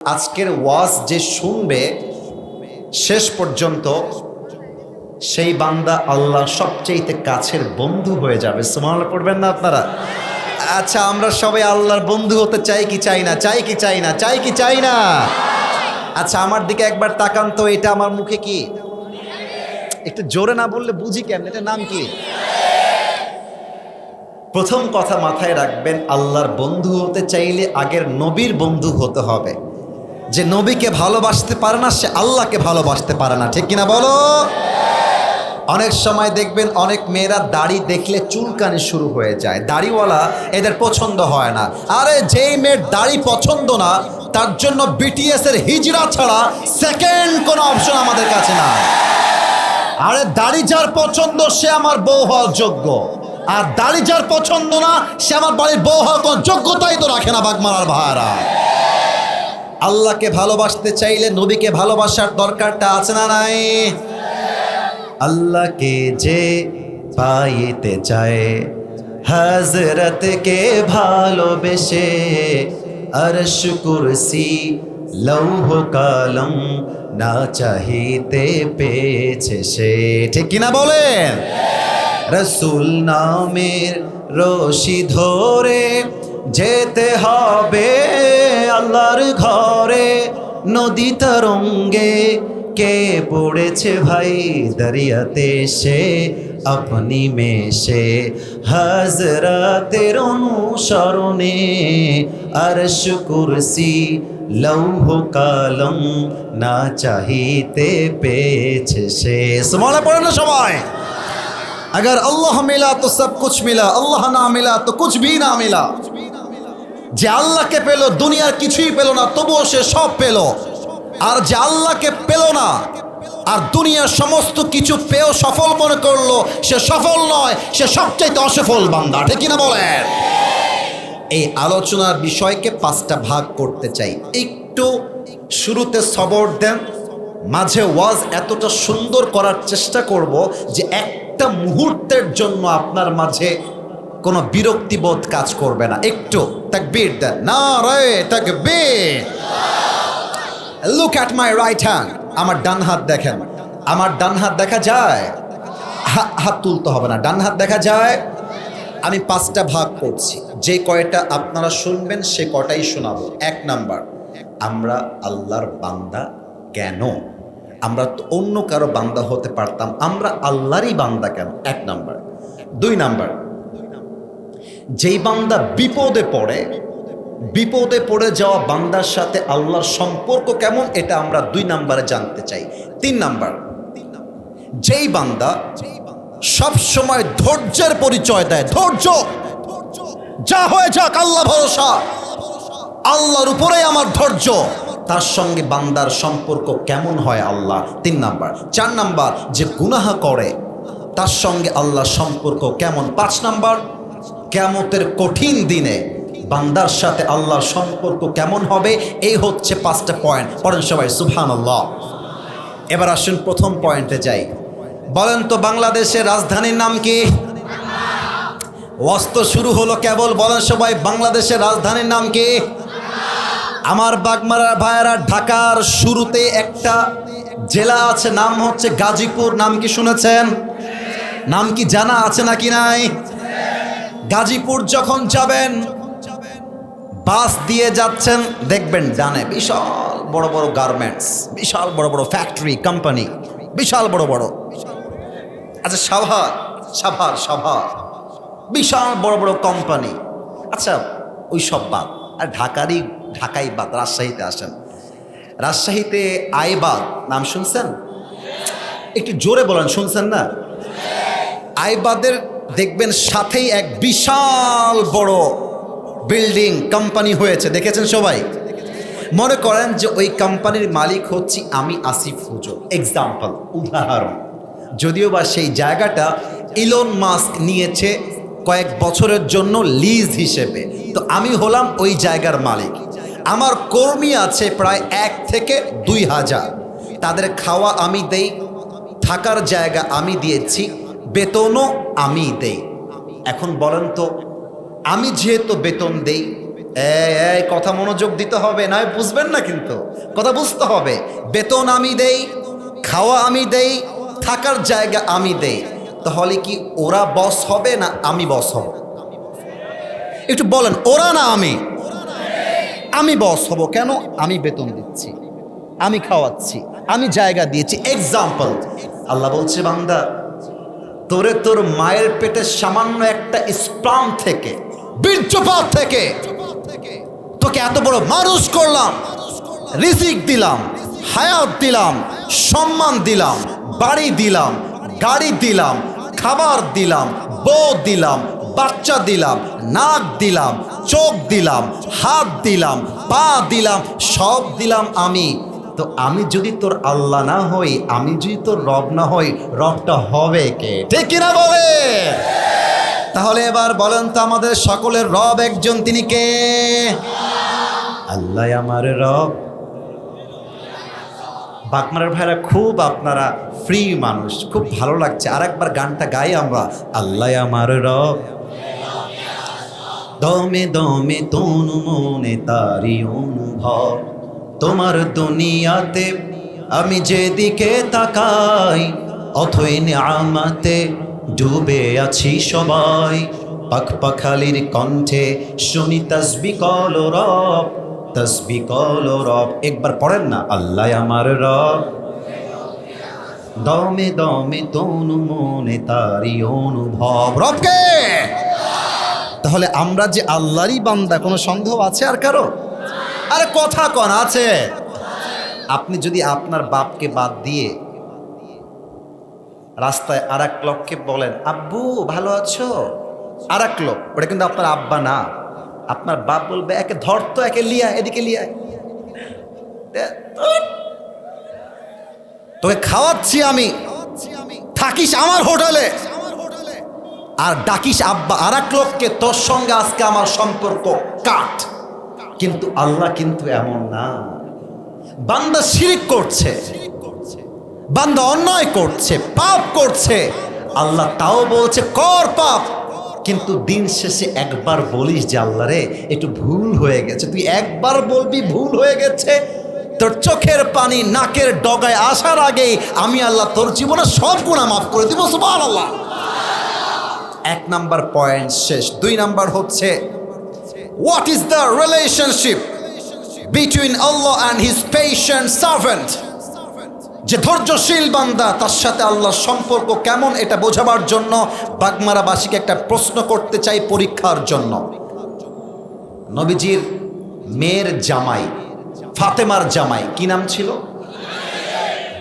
আজকের ওয়াজ যে শুনবে, শেষ পর্যন্ত সেই বান্দা আল্লাহ সবচেয়ে কাছের বন্ধু হয়ে যাবে। সুমাল পড়বেন না আপনারা? আচ্ছা আমরা সবাই আল্লাহর বন্ধু হতে চাই কি চাই না? চাই কি চাই না? চাই কি চাই না? আচ্ছা আমার দিকে একবার তাকান তো, এটা আমার মুখে কি? একটু জোরে না বললে বুঝি কেন এটা নাম কি? প্রথম কথা মাথায় রাখবেন, আল্লাহর বন্ধু হতে চাইলে আগের নবীর বন্ধু হতে হবে। যে নবীকে ভালোবাসতে পারে না, সে আল্লাহকে ভালোবাসতে পারে না। ঠিক কিনা বলো? অনেক সময় দেখবেন অনেক মেয়েরা দাড়ি দেখলে চুলকানি শুরু হয়ে যায়। দাড়িওয়ালা এদের পছন্দ হয় না। আরে যেই মেয়ের দাড়ি পছন্দ না, তার জন্য বিটিএস এর হিজড়া ছাড়া সেকেন্ড কোনো অপশন আমাদের কাছে না আরে দাড়ি যার পছন্দ, সে আমার বউ হওয়ার যোগ্য। আর দাড়ি যার পছন্দ না, সে আমার বাড়ির বউ হওয়ার কোনো যোগ্যতাই তো রাখে না বাগমারার ভাইরা আল্লাহকে ভালোবাসতে চাইলে নবীকে ভালোবাসার দরকারটা আছে না নাই? আল্লাহকে যে পাইতে চায় হজরতকে ভালোবেসে আরশ কুরসি লৌহ কালম না চাহিতে পেয়েছে সে। ঠিক কিনা বলেন? রসুল নামের রশি ধরে যেতে হবে আল্লাহর ঘরে নদী তরঙ্গে কে পড়েছে ভাই দরিয়াতে সে আপনি মেশে হজরতের অনুসরণে আরশ কুরসি লৌহ কালম না চাহিতে পেয়েছে সে সমানে পড়ে না সবাই अगर अल्लाह मिला तो सब कुछ मिला अल्लाह ना मिला तो कुछ भी ना मिला যে আল্লাহকে পেল, দুনিয়ার কিছুই পেল না, তবুও সে সব পেল। আর যে আল্লাহকে পেল না, আর দুনিয়ার সমস্ত কিছু পেয়েও সফল মনে করল, সে সফল নয়, সে সবচাইতে অসফল বান্দা, ঠিক কিনা বলেন? এই আলোচনার বিষয়কে পাঁচটা ভাগ করতে চাই। একটু শুরুতে সবর দেন, মাঝে ওয়াজ এতটা সুন্দর করার চেষ্টা করব যে একটা মুহূর্তের জন্য আপনার মাঝে কোনো বিরক্তিবোধ কাজ করবে না। একটু তাকবীর দেন। না রে Takbir. Look at my right hand আমার ডান হাত দেখেন। আমার ডান হাত দেখা যায়? হাত তুলতে হবে না। ডান হাত দেখা যায়? আমি পাঁচটা ভাগ করছি। যে কয়টা আপনারা শুনবেন, সে কটাই শোনাবো। এক নাম্বার, আমরা আল্লাহর বান্দা কেন? আমরা তো অন্য কারও বান্দা হতে পারতাম। আমরা আল্লাহরই বান্দা কেন? এক নাম্বার। দুই নাম্বার যেই বান্দা বিপদে পড়ে বিপদে পড়ে যাওয়া বান্দার সাথে আল্লাহর সম্পর্ক কেমন এটা আমরা দুই নাম্বারে জানতে চাই। তিন নাম্বার, যেই বান্দা সব সময় ধৈর্যের পরিচয় দেয়, ধৈর্য, যা হয়ে যাক আল্লাহ ভরসা। আল্লাহর উপরে আমার ধৈর্য। তার সঙ্গে বান্দার সম্পর্ক কেমন হয় আল্লাহ? তিন নাম্বার, চার নাম্বার, যে গুনাহা করে, তার সঙ্গে আল্লাহ সম্পর্ক কেমন? পাঁচ নাম্বার কেমতের কঠিন দিনে বান্দার সাথে আল্লাহর সম্পর্ক কেমন হবে এই হচ্ছে পাঁচটা পয়েন্ট পড়েন সবাই সুফান আল্লাহ এবার আসুন প্রথম পয়েন্টে যাই। বলেন তো বাংলাদেশের রাজধানীর নাম কি? ওয়াস্ত শুরু হলো কেবল বলেন সবাই বাংলাদেশের রাজধানীর নাম কি? আমার বাগমারা ভাইয়ারা ঢাকার শুরুতে একটা জেলা আছে নাম হচ্ছে গাজীপুর। নাম কি শুনেছেন? নাম কি জানা আছে নাকি নাই? গাজীপুর যখন যাবেন, বাস দিয়ে যাচ্ছেন, দেখবেন ডানে বিশাল বড় বড় গার্মেন্টস বিশাল বড় বড় ফ্যাক্টরি কোম্পানি বিশাল বড় বড়। আচ্ছা সাভার সাভার সাভার, বিশাল বড় বড় কোম্পানি আচ্ছা ওই সব বাদ। আর ঢাকারই, ঢাকাই বাদ, রাজশাহীতে আসেন। রাজশাহীতে আইবাদ নাম শুনছেন? একটু জোরে বলেন, শুনছেন না? আইবাদের দেখবেন সাথেই এক বিশাল বড় বিল্ডিং কোম্পানি হয়েছে। দেখেছেন সবাই? মনে করেন যে ওই কোম্পানির মালিক হচ্ছি আমি আসিফ হুজুর। এক্সাম্পল উদাহরণ। যদিও বা সেই জায়গাটা ইলন মাস্ক নিয়েছে কয়েক বছরের জন্য লিজ হিসেবে। তো আমি হলাম ওই জায়গার মালিক। আমার কর্মী আছে প্রায় এক থেকে দুই হাজার। তাদের খাওয়া আমি দেই, থাকার জায়গা আমি দিয়েছি বেতনও আমি দেই। এখন বলেন তো, আমি যেহেতু বেতন দেই কথা মনোযোগ দিতে হবে নয় বুঝবেন না কিন্তু। কথা বুঝতে হবে, বেতন আমি দেই, খাওয়া আমি দেই, থাকার জায়গা আমি দেই। তাহলে কি ওরা বস হবে না আমি বস হব? একটু বলেন, ওরা না আমি? আমি বস হব কেন? আমি বেতন দিচ্ছি, আমি খাওয়াচ্ছি, আমি জায়গা দিয়েছি। এক্সাম্পল আল্লাহ বলছে, বান্দা তোরে তোর মায়ের পেটে সামান্য একটা স্প্রাম থেকে, বীর্যপাত থেকে তোকে এত বড় মানুষ করলাম, রিজিক দিলাম, হায়াত দিলাম, সম্মান দিলাম, বাড়ি দিলাম, গাড়ি দিলাম, খাবার দিলাম, বউ দিলাম, বাচ্চা দিলাম, নাক দিলাম, চোখ দিলাম, হাত দিলাম, পা দিলাম, সব দিলাম আমি। তো আমি যদি তোর আল্লাহ না হই, আমি যদি তোর রব না হই, রবটা হবে কে? ঠিক কিনা বলে? তাহলে এবার বলেন তো আমাদের সকলের রব একজন, তিনি কে? আল্লাহ আমার রব। বাকমারের ভাইরা, খুব আপনারা ফ্রি মানুষ, খুব ভালো লাগছে। আর একবার গানটা গাই আমরা, আল্লাহ আমার রব। দমে দমে তনু মনে তারি অনুভব। তোমার দুনিয়াতে আমি যেদিকে তাকাই, অথই আমাতে ডুবে আছি সবাই। পাখ পাখালির কণ্ঠে শুনি তসবি কল রব, তসবি কল রব। একবার পড়েন না, আল্লাহ আমার রব। দমে দমে তনু মনে তারি অনুভব। রবকে! তাহলে আমরা যে আল্লাহরই বান্দা, কোনো সন্দেহ আছে আর কারও? আরে কথা কন, আছে। আপনি যদি আপনার বাপকে বাদ দিয়ে রাস্তায় আর এক লোককে বলেন, আব্বু, ভালো আছো? আর এক লোক, ওটা কিন্তু আপনার আব্বা না। আপনার বাপ বলবে, একে ধর তো, একে লিয়া, এদিকে লিয়া। তোকে খাওয়াচ্ছি আমি। থাকিস আমার হোটেলে। আর ডাকিস আব্বা আর এক লোককে তোর সঙ্গে আজকে আমার সম্পর্ক কাট। কিন্তু আল্লাহ কিন্তু এমন না। বান্দা শিরিক করছে, বান্দা অন্যায় করছে, পাপ করছে। আল্লাহ তাও বলছে, কর পাপ। কিন্তু দিন শেষে একবার বলিস যে, আল্লাহ রে, একটু ভুল হয়ে গেছে। তুই একবার বলবি, ভুল হয়ে গেছে। তোর চোখের পানি নাকের ডগায় আসার আগেই আমি আল্লাহ তোর জীবনে সব গুণা মাফ করে দিব সুবহান আল্লাহ এক নাম্বার পয়েন্ট শেষ। দুই নাম্বার হচ্ছে what is the relationship between Allah and his patient servant যে ধৈর্যশীল বান্দা, তার সাথে আল্লাহর সম্পর্ক কেমন এটা বোঝাবার জন্য বাগমারাবাসীকে একটা প্রশ্ন করতে চাই পরীক্ষার জন্য। নবীজির মেয়ের জামাই, ফাতেমার জামাই, কি নাম ছিল?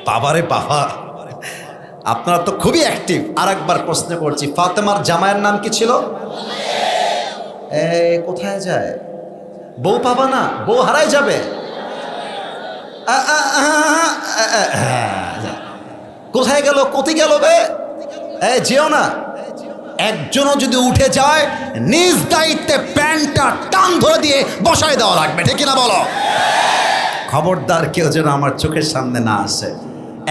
বাবারে বাবা, আপনারা তো খুবই অ্যাক্টিভ আর একবার প্রশ্ন করছি, ফাতেমার জামাইয়ের নাম কি ছিল? কোথায় যায়? বউ পাবা না, বউ হারাই যাবে। কোথায় গেল কোথায় গেল বে? যেও না। একজনও যদি উঠে যায়, নিজ দায়িত্বে প্যান্টটা টান ধরে দিয়ে বসায় দেওয়া লাগবে, ঠিক না বলো? খবরদার কেউ যেন আমার চোখের সামনে না আসে।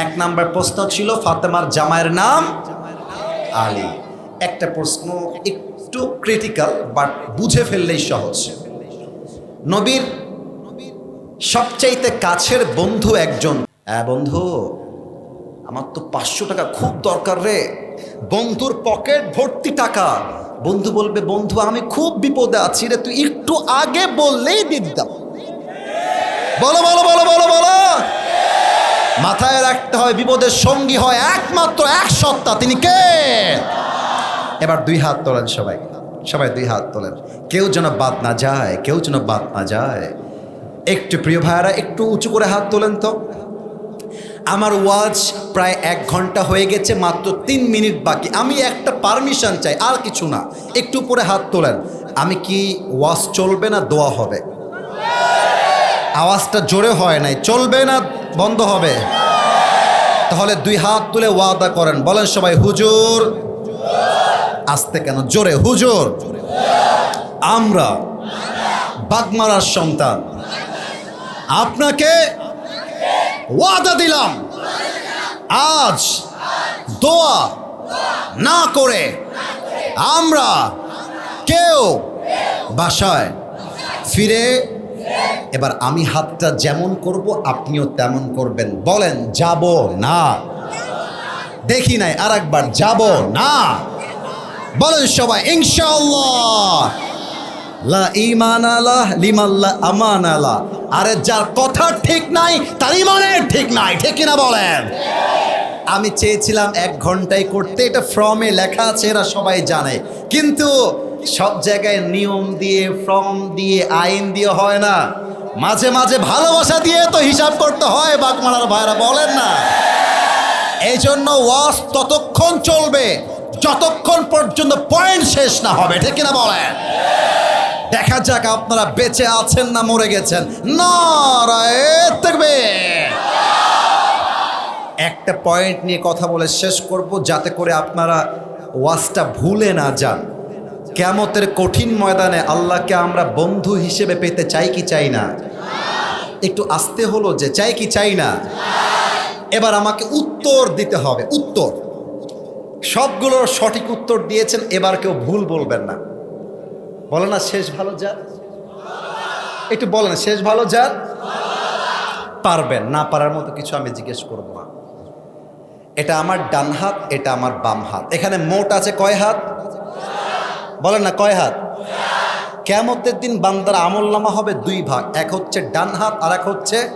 এক নাম্বার প্রশ্ন ছিল ফাতেমার জামাইয়ের নাম আলী। একটা প্রশ্ন একটু ক্রিটিক্যাল বাট বুঝে ফেললেই সহজ। নবীর সবচাইতে কাছের বন্ধু একজন। হ্যাঁ বন্ধু, আমার তো পাঁচশো টাকা খুব দরকার রে। বন্ধুর পকেট ভর্তি টাকা। বন্ধু বলবে, বন্ধু, আমি খুব বিপদে আছি রে, তুই একটু আগে বললেই দিতাম বলো বলো বলো বলো বলো। মাথায় রাখতে হয়, বিপদের সঙ্গী হয় একমাত্র এক সত্তা, তিনি কে? এবার দুই হাত তোলেন সবাই। সবাই দুই হাত তোলেন। কেউ যেন বাদ না যায়, কেউ যেন বাদ না যায়। একটু প্রিয় ভাইয়ারা, একটু উঁচু করে হাত তোলেন তো। আমার ওয়াজ প্রায় এক ঘণ্টা হয়ে গেছে, মাত্র তিন মিনিট বাকি। আমি একটা পারমিশন চাই, আর কিছু না। একটু উপরে হাত তোলেন। আমি কি ওয়াজ চলবে না দোয়া হবে? আওয়াজটা জোরে হয় নাই। চলবে না, বন্ধ হবে। তাহলে দুই হাত তুলে ওয়াদা করেন। বলেন সবাই, হুজুর। আসতে কেন? জোরে, হুজুর। আমরা বাগমারার সন্তান। আপনাকে ওয়াদা দিলাম। আজ দোয়া না করে আমরা কেউ বাসায় ফিরে, এবার আমি হাতটা যেমন করব, আপনিও তেমন করবেন। বলেন, যাব না। দেখি নাই আর একবার যাব না। বলেন সবাই, ইনশাআল্লাহ। লা ইমান আলা লিমাল্লা আমান আলা আরে যার কথা ঠিক নাই, তার ইমানের ঠিক নাই, ঠিক কিনা বলেন? আমি চেয়েছিলাম এক ঘন্টায় করতে, এটা ফর্মে লেখা আছে, এরা সবাই জানে। কিন্তু সব জায়গায় নিয়ম দিয়ে ফর্ম দিয়ে, আইন দিয়ে হয় না। মাঝে মাঝে ভালোবাসা দিয়ে তো হিসাব করতে হয়, বাগমারার ভাইরা বলেন না। এই জন্য ওয়াশ ততক্ষণ চলবে। যতক্ষণ পর্যন্ত পয়েন্ট শেষ না হবে, ঠিক কিনা বলেন? দেখা যাক আপনারা বেঁচে আছেন না মরে গেছেন। থাকবে। একটা পয়েন্ট নিয়ে কথা বলে শেষ করব, যাতে করে আপনারা ওয়াজটা ভুলে না যান। কেমতের কঠিন ময়দানে আল্লাহকে আমরা বন্ধু হিসেবে পেতে চাই কি চাই না? একটু আসতে হলো যে, চাই কি চাই না? এবার আমাকে উত্তর দিতে হবে, উত্তর। সবগুলোর সঠিক উত্তর দিয়েছেন, এবার কেউ ভুল বলবেন না। বলে না, শেষ ভালো যার? একটু বলেন, শেষ ভালো যার? পারবেন, না পারার মতো কিছু আমি জিজ্ঞেস করব না। এটা আমার ডান হাত, এটা আমার বাম হাত। এখানে মোট আছে কয় হাত? বলেন না, কয় হাত? কেমতের দিন বান্দার আমল নামা হবে দুই ভাগ, এক হচ্ছে ডান হাত আর এক হচ্ছে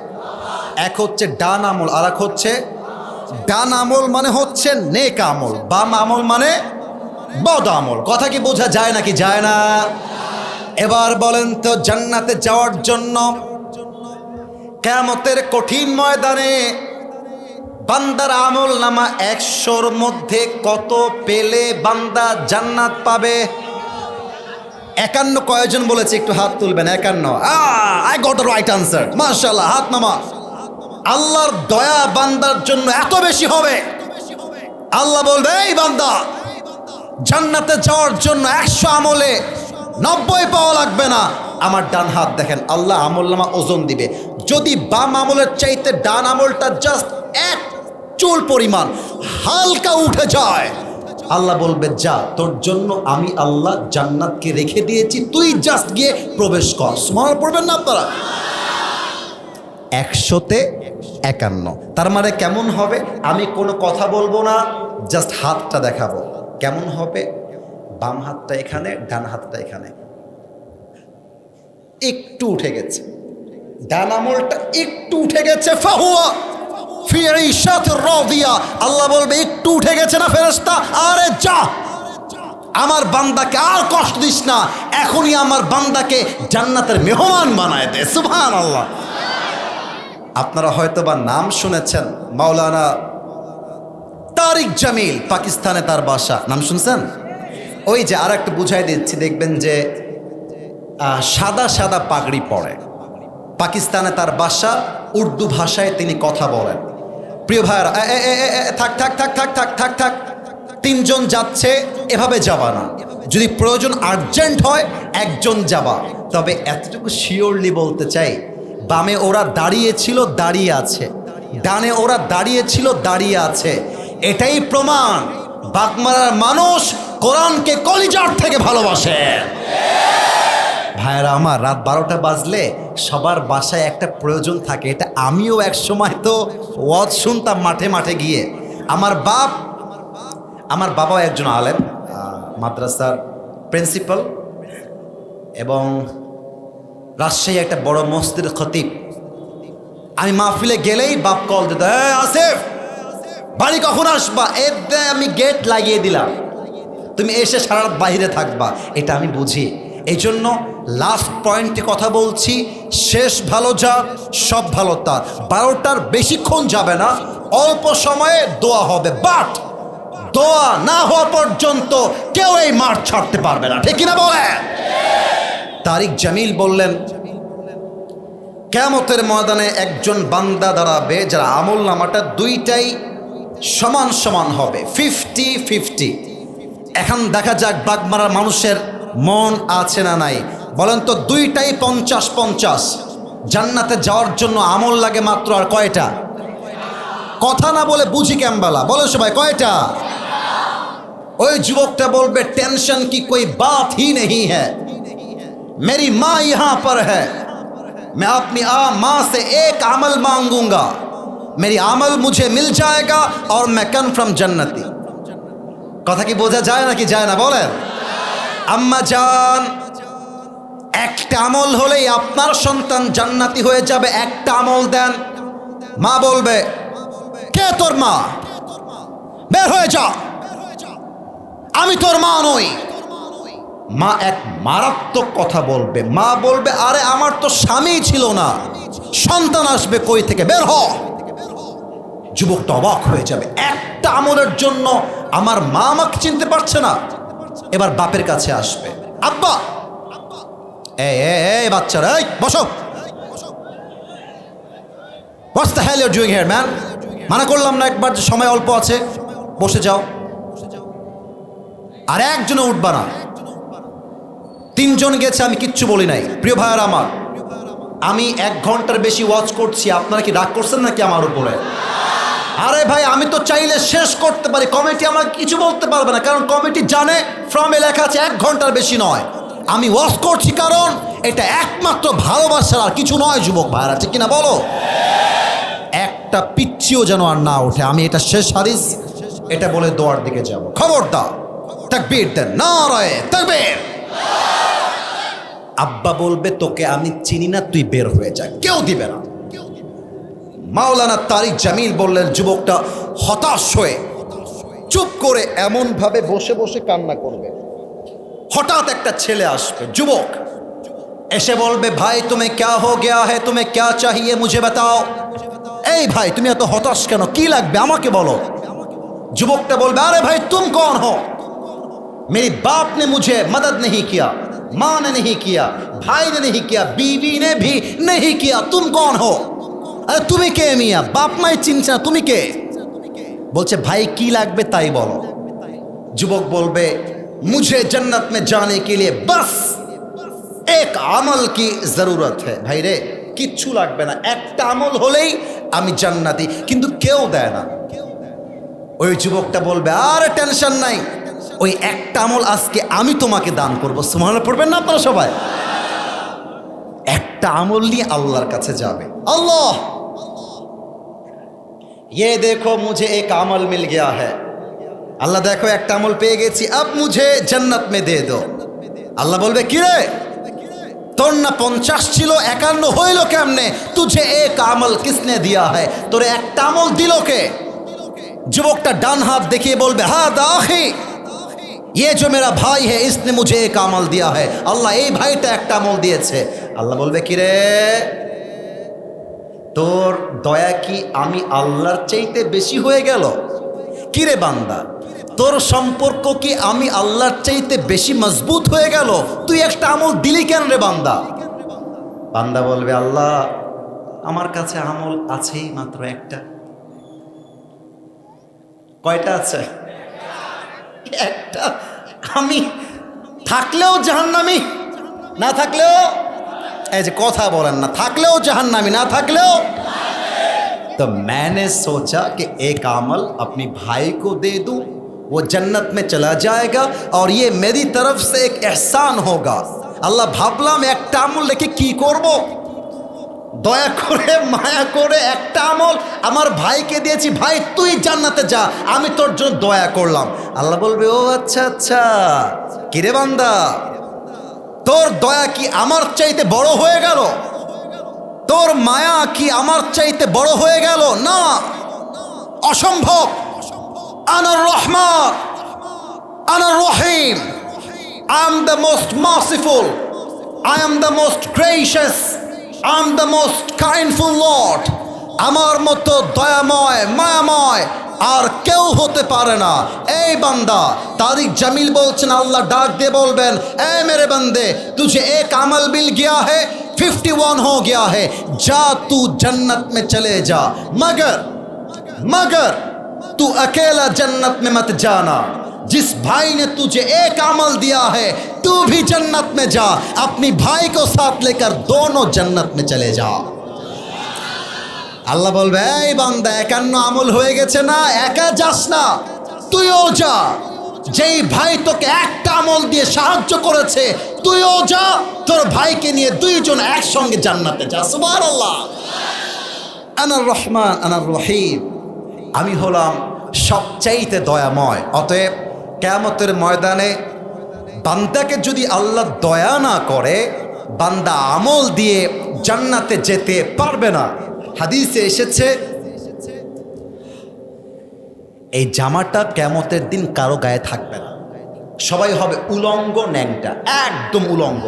এক হচ্ছে ডান আমল আর এক হচ্ছে ডান আমল মানে হচ্ছে নেক আমল, বাম আমল মানে বদ আমল। কথা কি বোঝা যায় নাকি যায় না? এবার বলেন তো, জান্নাতে যাওয়ার জন্য কেমতের কঠিন ময়দানে বান্দার আমল নামা একশোর মধ্যে কত পেলে বান্দা জান্নাত পাবে? একান্ন কয়জন বলেছে, একটু হাত তুলবেন, একান্ন। আই গট রাইট আনসার মার্শাল্লাহ হাত নামা। আল্লাহর দয়া বান্দার জন্য এত বেশি হবে। আল্লাহ বলবে, এই বান্দা, জান্নাতে যাওয়ার জন্য একশো আমলে নব্বই পাওয়া লাগবে না। আমার ডান হাত দেখেন, আল্লাহ আমল নামা ওজন দিবে। যদি বাম আমলের চাইতে ডান আমলটা জাস্ট এক চুল পরিমাণ হালকা উঠে যায়, আল্লাহ বলবে, যা, তোর জন্য আমি আল্লাহ জান্নাতকে রেখে দিয়েছি, তুই জাস্ট গিয়ে প্রবেশ কর। স্মরণ পড়বেন না আপনারা? একশোতে একান্ন। তার মানে কেমন হবে? আমি কোনো কথা বলব না জাস্ট হাতটা দেখাবো। কেমন হবে? বাম হাতটা এখানে, ডান হাতটা এখানে। একটু উঠে গেছে। ডান আমলটা একটু উঠে গেছে, ফাহুয়া। আল্লাহ বলবে, একটু উঠে গেছে না ফেরেশতা? আরে যা! আমার বান্দাকে আর কষ্ট দিস না। এখনই আমার বান্দাকে জান্নাতের মেহমান বানায় দে সুবহান আল্লাহ আপনারা হয়তো বা নাম শুনেছেন, মাওলানা তারিক জামিল পাকিস্তানে তার বাসা। নাম শুনছেন? ওই যে আর একটু বুঝাই দিচ্ছি, দেখবেন যে সাদা সাদা পাগড়ি পরে। পাকিস্তানে তার বাসা, উর্দু ভাষায় তিনি কথা বলেন। প্রিয় ভাইয়ারা থাক থাক থাক থাক থাক থাক থাক। তিনজন যাচ্ছে, এভাবে যাবা না। যদি প্রয়োজন আর্জেন্ট হয়, একজন যাবা। তবে এতটুকু শিওরলি বলতে চাই বামে ওরা দাঁড়িয়েছিল, দাঁড়িয়ে আছে। ডানে ওরা দাঁড়িয়েছিল, দাঁড়িয়ে আছে। এটাই প্রমাণ। বাগমারার মানুষ কোরআনকে কলিজার থেকে ভালোবাসে। ভাইয়েরা, আমার রাত বারোটা বাজলে সবার বাসায় একটা প্রয়োজন থাকে। এটা আমিও এক সময় তো ওয়াজ শুনতাম মাঠে মাঠে গিয়ে। আমার বাপ, আমার বাবাও একজন আলেম মাদ্রাসার প্রিন্সিপাল এবং রাজশাহী একটা বড় মসজিদের খতিব। আমি মাহফিলে গেলেই বাপ কল দিত হ্যাঁ আসিফ, বাড়ি কখন আসবা? এর আমি গেট লাগিয়ে দিলাম। তুমি এসে সারা বাইরে থাকবা, এটা আমি বুঝি। এই জন্য লাস্ট পয়েন্টে কথা বলছি, শেষ ভালো যা, সব ভালো তার। বারোটার বেশিক্ষণ যাবে না, অল্প সময়ে দোয়া হবে। বাট দোয়া না হওয়া পর্যন্ত কেউ এই মাঠ ছাড়তে পারবে না। ঠিক কিনা বলে তারিক জামিল বললেন কেমতের ময়দানে একজন বান্দা দাঁড়াবে যারা আমল নামাটা দুইটাই সমান সমান হবে, ফিফটি ফিফটি। এখন দেখা যাক বাগমারার মানুষের মন আছে না নাই। বলেন তো দুইটাই পঞ্চাশ পঞ্চাশ। জান্নাতে যাওয়ার জন্য আমল লাগে মাত্র আর কয়টা? কথা না বলে বুঝি ক্যাম্বালা। বলো সবাই, কয়টা? ওই যুবকটা বলবে, টেনশন কি কোই, বাত হি নেই হ্যাঁ मेरी माँ यहाँ पर है मैं अपनी आ माँ से एक अमल मांगूंगा मेरी अमल मुझे मिल जाएगा और मैं कन्फर्म जन्नती কথা কি বোঝা যায় নাকি যায় না বলেন আম্মা জান একটা আমল হলেই আপনার সন্তান জান্নাতি হয়ে যাবে একটা আমল দেন মা বলবে কে তোর মা বের হয়ে যা আমি তোর মা নই মা এক মারাত্মক কথা বলবে। মা বলবে আরে আমার তো স্বামী ছিল না। সন্তান আসবে কই থেকে? বের হ। যুবকটা অবাক হয়ে যাবে। একটা আমলের জন্য আমার মা আমাকে চিনতে পারছে না। এবার বাপের কাছে আসবে। আব্বা! এই বাচ্চারা এই বসো। What's the hell you're doing here, man? মানা করলাম না একবার যে সময় অল্প আছে। বসে যাও। আর একজনে উঠবা না। তিনজন গেছে, আমি কিচ্ছু বলি নাই। প্রিয় ভাইয়ার আমার, আমি এক ঘণ্টার বেশি ওয়াচ করছি, আপনারা কি রাগ করছেন নাকি আমার উপরে? আরে ভাই, আমি তো চাইলে শেষ করতে পারি কমিটি আমার কিছু বলতে পারবে না, কারণ কমিটি জানে ফ্রমে লেখা আছে এক ঘণ্টার বেশি নয়। আমি ওয়াচ করছি কারণ এটা একমাত্র ভালোবাসার আর কিছু নয়, যুবক ভাইরা ঠিক কিনা বলো? একটা পিচ্ছিও যেন আর না ওঠে, আমি এটা শেষ হারিস এটা বলে দোয়ার দিকে যাব। খবরদার, তাকবীর দেন না রয়ে তাকবীর। আব্বা বলবে, তোকে আমি চিনি না, তুই বের হয়ে যা। কেউ দিবে না। মাওলানা তারিক জামিল বললেন, যুবকটা হতাশ হয়ে, চুপ করে এমনভাবে বসে বসে কান্না করবে। হঠাৎ একটা ছেলে আসবে, যুবক। এসে বলবে, ভাই, তুমি ক্যা হো গিয়া হে তুমি ক্যা চাহিয়ে মুঝে বেতাও? এই ভাই, তুমি এত হতাশ কেন? কি লাগবে? আমাকে বলো। যুবকটা বলবে, আরে ভাই, তুম কন হো? মেরি বাপ নে মুঝে মদদ নেই কিয়া। माँ ने नहीं किया भाई ने नहीं किया बीवी ने भी नहीं किया तुम कौन हो আরে তুমি কে মিয়া বাপ মাই চিনছে না তুমি কে বলছে ভাই কি লাগবে তাই বলো যুবক বলবে মুঝে जन्नत में जाने के लिए बस এক আমল কি জরুরত है ভাই রে কিচ্ছু লাগবে না একটা আমল হলেই আমি জান্নাতি কিন্তু কেউ দেয় না ওই যুবকটা বলবে আর টেনশন নাই ওই একটা আমল আজকে আমি তোমাকে দান করবো সুমান পড়বেন না আপনারা সবাই একটা আমল নিয়ে আল্লাহর কাছে যাবে আল্লাহ ये देखो मुझे एक अमल मिल गया है আল্লাহ দেখো একটা আমল পেয়ে গেছি আব মুঝে জান্নাত মে দে দো আল্লাহ বলবে কি রে তোর না পঞ্চাশ ছিল একান্ন হইল কেমনে তুঝে এক আমল কিসনে দিয়া है তোরে একটা আমল দিল কে যুবকটা ডান হাত দেখিয়ে বলবে হা দাহি ये जो मेरा भाई है इसने मुझे एक আমল दिया है আল্লাহ এই ভাইটা একটা আমল দিয়েছে আল্লাহ বলবে কি রে তোর দয়া কি আমি আল্লাহর চাইতে বেশি হয়ে গেল কি রে বান্দা তোর সম্পর্ক কি আমি আল্লাহর চাইতে বেশি মজবুত হয়ে গেল তুই একটা আমল দিলি কেন রে বান্দা বান্দা বলবে আল্লাহ আমার কাছে আমল আছেই মাত্র একটা কয়টা আছে একটা আমি থাকলেও জাহান্নামি না থাকলেও এই যে কথা বলেন না থাকলেও জাহান্নামি না থাকলেও तो मैंने सोचा कि एक अमल अपनी भाई को दे दूं वो जन्नत में चला जाएगा और ये मेरी तरफ से एक एहसान होगा আল্লাহ ভাবলাম একটা আমল রেখে কি করব দয়া করে, মায়া করে একটা আমল আমার ভাইকে দিয়েছি। ভাই, তুই জান্নাতে যা, আমি তোর জন্য দয়া করলাম। আল্লাহ বলবে, ও আচ্ছা আচ্ছা। কিরে বান্দা? তোর দয়া কি আমার চাইতে বড় হয়ে গেল? তোর মায়া কি আমার চাইতে বড় হয়ে গেল? না। অসম্ভব। আনার রহমান। আনার রহিম। I am the most merciful I am the most gracious I am the most kindful lord আমার মতো দয়াময় মায়াময় আর কেউ হতে পারে না এই বান্দা তারিক জামিল বলছেন আল্লাহ ডাক দিয়ে বলবেন এ মেরে বন্দে তুঝে এক আমল মিল গিয়া है 51 हो गया है जा तू जन्नत में चले जा मगर मगर तू अकेला जन्नत में मत जाना जिस भाई ने तुझे एक अमल दिया है तू भी जन्नत में जा अपनी भाई को साथ लेकर दोनों जन्नत में चले जा আল্লাহ বলবে এই বান্দা একান্ন আমল হয়ে গেছে না একা যাস না তুইও যা যেই ভাই তোকে একটা আমল দিয়ে সাহায্য করেছে তুইও যা তোর ভাইকে নিয়ে দুইজন একসঙ্গে জান্নাতে যা সুবহানাল্লাহ আনার রহমান আনার রহিম আমি হলাম সবচাইতে দয়াময় অতএব কেয়ামতের ময়দানে বান্দাকে যদি আল্লাহ দয়া না করে, বান্দা আমল দিয়ে জান্নাতে যেতে পারবে না। হাদিসে এসেছে, এই জামাটা কেমতের দিন কারও গায়ে থাকবে না। সবাই হবে উলঙ্গ ন্যাংটা, একদম উলঙ্গ।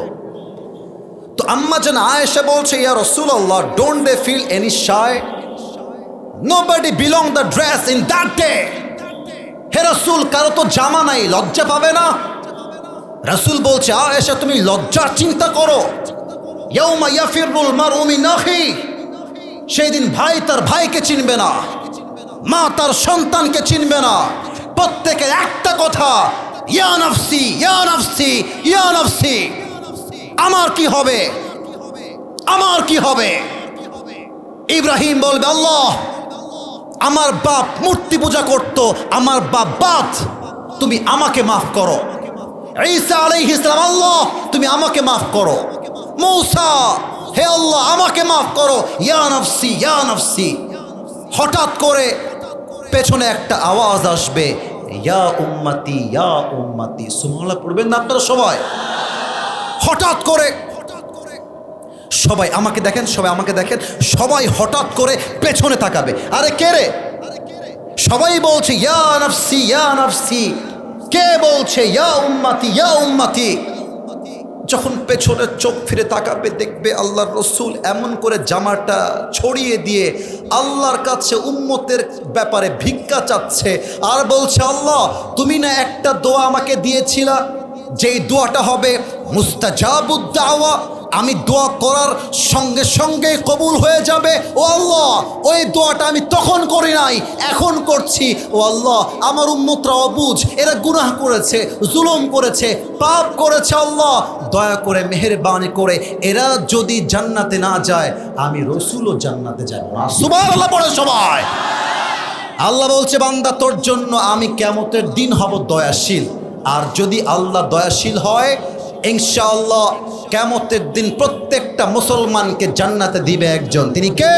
তো আম্মা যেন আয়েশা বলছে, ইয়া রসুল আল্লাহ don't they feel any shy no belong the dress in that day হে রসুল, কারও তো জামা নাই, লজ্জা পাবে না। রসুল বলছে, আ এসে তুমি লজ্জার চিন্তা করো। মিন আখি। সেই দিন ভাই তার ভাইকে চিনবে না, মা তার সন্তানকে চিনবে না। প্রত্যেকের একটা কথা ইয়া নফসি। আমার কি হবে? আমার কি হবে? ইব্রাহিম বলবে, আল্লাহ আমার বাপ মূর্তি পূজা করত, আমার বাপ বাদ, তুমি আমাকে মাফ করো। ঈসা আলাইহিস ইসলাম আল্লাহ, তুমি আমাকে মাফ করো। মৌসা, হে আল্লাহ, আমাকে মাফ করো। ইয়া নফসি ইয়া নফসি। হঠাৎ করে পেছনে একটা আওয়াজ আসবে, ইয়া উম্মতি ইয়া উম্মতি। সুবহানাল্লাহ, পড়বেন না আপনারা সবাই? হঠাৎ করে সবাই আমাকে দেখেন, সবাই আমাকে দেখেন, সবাই হঠাৎ করে পেছনে তাকাবে। আরে কে রে? সবাই বলছে, ইয়া নফসি, ইয়া কে বলছে, ইয়া উম্মাতি ইয়া উম্মাতি? যখন পেছনে চোখ ফিরে তাকাবে, দেখবে আল্লাহর রসুল এমন করে জামাটা ছড়িয়ে দিয়ে আল্লাহর কাছে উম্মতের ব্যাপারে ভিক্ষা চাচ্ছে আর বলছে, আল্লাহ, তুমি না একটা দোয়া আমাকে দিয়েছিলা? যেই দোয়াটা হবে মুস্তাজাবুদ্দাওয়া আমি দোয়া করার সঙ্গে সঙ্গে কবুল হয়ে যাবে। ও আল্লাহ, ওই দোয়াটা আমি তখন করি নাই, এখন করছি। ও আল্লাহ, আমার উম্মতরা অবুঝ এরা গুনাহ করেছে, জুলুম করেছে, পাপ করেছে আল্লাহ। দয়া করে মেহেরবানি করে, এরা যদি জান্নাতে না যায়, আমি রসুলও জান্নাতে যাব না। সুবাহ আল্লাহ পড়ে সবাই। আল্লাহ বলছে, বান্দা, তোর জন্য আমি কেমতের দিন হব দয়াশীল। আর যদি আল্লাহ দয়াশীল হয় ইনশাআল্লাহ কেমতের দিন প্রত্যেকটা মুসলমানকে জান্নাতে দিবে একজন। তিনি কে?